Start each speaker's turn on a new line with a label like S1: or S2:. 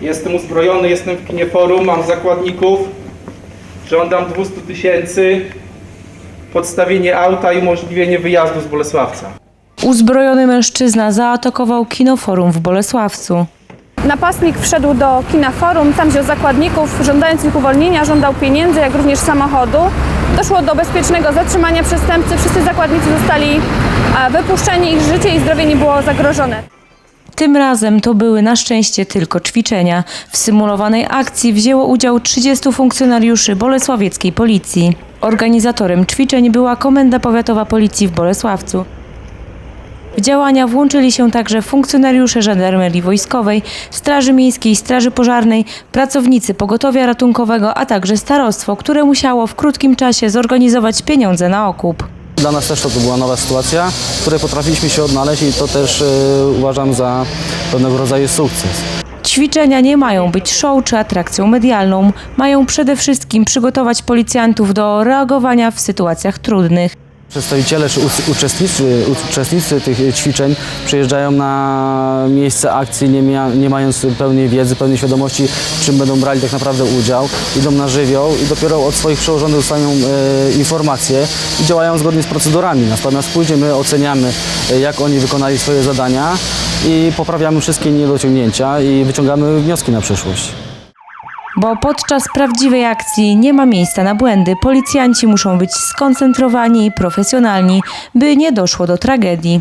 S1: Jestem uzbrojony, jestem w kinie forum, mam zakładników. Żądam 200 tysięcy, podstawienie auta i umożliwienie wyjazdu z Bolesławca.
S2: Uzbrojony mężczyzna zaatakował kinoforum w Bolesławcu.
S3: Napastnik wszedł do kina Forum, tam wziął zakładników, żądając ich uwolnienia, żądał pieniędzy, jak również samochodu. Doszło do bezpiecznego zatrzymania przestępcy. Wszyscy zakładnicy zostali wypuszczeni, ich życie i zdrowie nie było zagrożone.
S2: Tym razem to były na szczęście tylko ćwiczenia. W symulowanej akcji wzięło udział 30 funkcjonariuszy bolesławieckiej policji. Organizatorem ćwiczeń była Komenda Powiatowa Policji w Bolesławcu. W działania włączyli się także funkcjonariusze żandarmerii wojskowej, Straży Miejskiej, Straży Pożarnej, pracownicy pogotowia ratunkowego, a także starostwo, które musiało w krótkim czasie zorganizować pieniądze na okup.
S4: Dla nas też to była nowa sytuacja, w której potrafiliśmy się odnaleźć i to też e, uważam za pewnego rodzaju sukces.
S2: Ćwiczenia nie mają być show czy atrakcją medialną, mają przede wszystkim przygotować policjantów do reagowania w sytuacjach trudnych.
S4: Przedstawiciele czy uczestnicy, uczestnicy tych ćwiczeń przyjeżdżają na miejsce akcji, nie, mia, nie mając pełnej wiedzy, pełnej świadomości, w czym będą brali tak naprawdę udział. Idą na żywioł i dopiero od swoich przełożonych dostają e, informacje i działają zgodnie z procedurami. Natomiast później my oceniamy, e, jak oni wykonali swoje zadania i poprawiamy wszystkie niedociągnięcia i wyciągamy wnioski na przyszłość.
S2: Bo podczas prawdziwej akcji nie ma miejsca na błędy. Policjanci muszą być skoncentrowani i profesjonalni, by nie doszło do tragedii.